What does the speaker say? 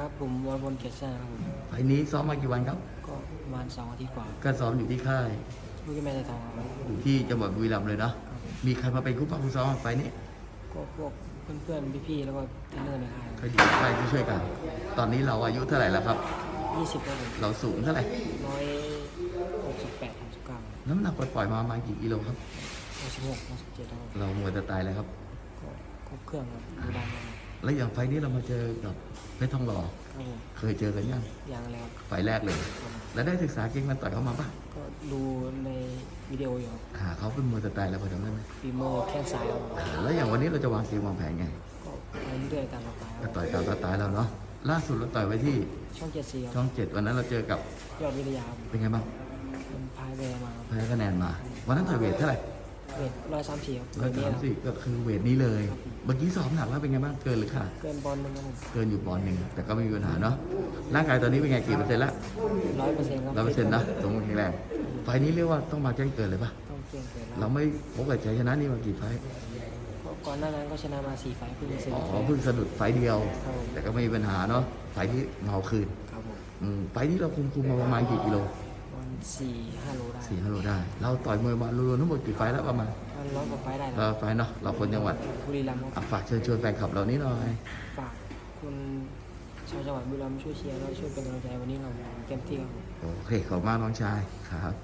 ครับผมวรพลเกียรติชาติครับผมไฟล์นี้ซ้อมมากี่วันครับ ก็ประมาณสองอาทิตย์กว่าก็ซ้อมอยู่ที่ค่าย ลูกที่แม่จะทองครับ อยู่ที่จังหวัดบุรีรัมย์เลยเนาะ มีใครมาเป็นคู่ป้าคู่ซ้อมไฟล์นี้ก็พวกเพื่อนๆพี่ๆแล้วก็เทรนเนอร์ในค่ายก็ดีค่ายที่ช่วยกัน ตอนนี้เราอายุเท่าไหร่แล้วครับ ยี่สิบครับผมเราสูงเท่าไหร่ ร้อยหกสิบแปดหกสิบเก้าน้ำหนักปล่อยๆมาประมาณกี่กิโลครับ หกสิบหกหกสิบเจ็ดครับเราหมดจะตายแล้วครับ ก็ครบเครื่องครับดูดันมาครับ แล้วอย่างไฟล์นี้เรามาเจอกับเพชรทองหล่อผมเคยเจอกันยังยังแล้วไฟล์แรกเลย ครับผมแล้วได้ศึกษาเก่งมันต่อยเขามาปะก็ดูในวิดีโออยู่ครับหาเขาเป็นมวยสไตล์แล้วพอจำได้ไหมฝีมือแข้งซ้ายครับอ่าแล้วอย่างวันนี้เราจะวางเกมวางแผนไงก็ไปเรื่อยๆตามสไตล์คก็รับต่อยตามสไตล์เราเนาะล่าสุดเราต่อยไว้ที่ช่องเจ็ดสี่คช่รับองเจ็ดวันนั้นเราเจอกับยอดวิทยาครับเป็นไงบ้างมันพายแวร์มาครับแพ้คะแนนมา วันนั้นต่อยเวทเท่าไหร่ เวทร้อยสามสี่ครับร้อยเวทนี้สามครับสิบก็คือเวทนี้เลยเมื่อกี้สอบหนักแล้วเป็นไงบ้างเกินหรือขาดเกินบอลหนึงครับผมเกินอยู่ปอนด์หนึ่งแต่ก็ไม่มีปัญหาเนาะร่างกายตอนนี้เป็นไงกี่เปอร์เซ็นต์ละร้อยเปอร์เซ็นต์ครับร้อยเปอร์เซ็นต์นะสมบูรณ์แข็งแรงไฟล์นี้เรียกว่าต้องมาแจ้งเกิดเลยปะต้องเก่งเกินเราแล้วไม่พบกับชัยชนะนี่มากี่ไฟล์เพราะก่อนหน้านั้นก็ชนะมาสี่ไฟล์เพิ่งชอ๋นะอเพิ่งสะดุดไฟล์เดียวครับผมแต่ก็ไม่มีปัญหาเนาะไฟล์ที่เมาคืนครับผมอืมไฟล์นี้เราคุมคุมมาประมาณกี่กิโลวัน สี่ห้าโลได้สี่ห้าโลได้ เราต่อยมวยมารวมๆทั้งหมดกี่ไฟล์แล้วประมาณวันร้อยกว่าไฟล์ได้ก็แล้วไฟล์เนาะเราคนจังหวัดบุรีรัมย์คอะรับฝากเชิญชวนแฟนคลับเรานี้หน่อยฝากคุณชาวจังหวัดบุรีรัมย์ช่วยเชียร์และช่วยเป็นกำลังใจวันนี้เราเต็มที่ครับผมโอเคขอบคุณมากน้องชายครับ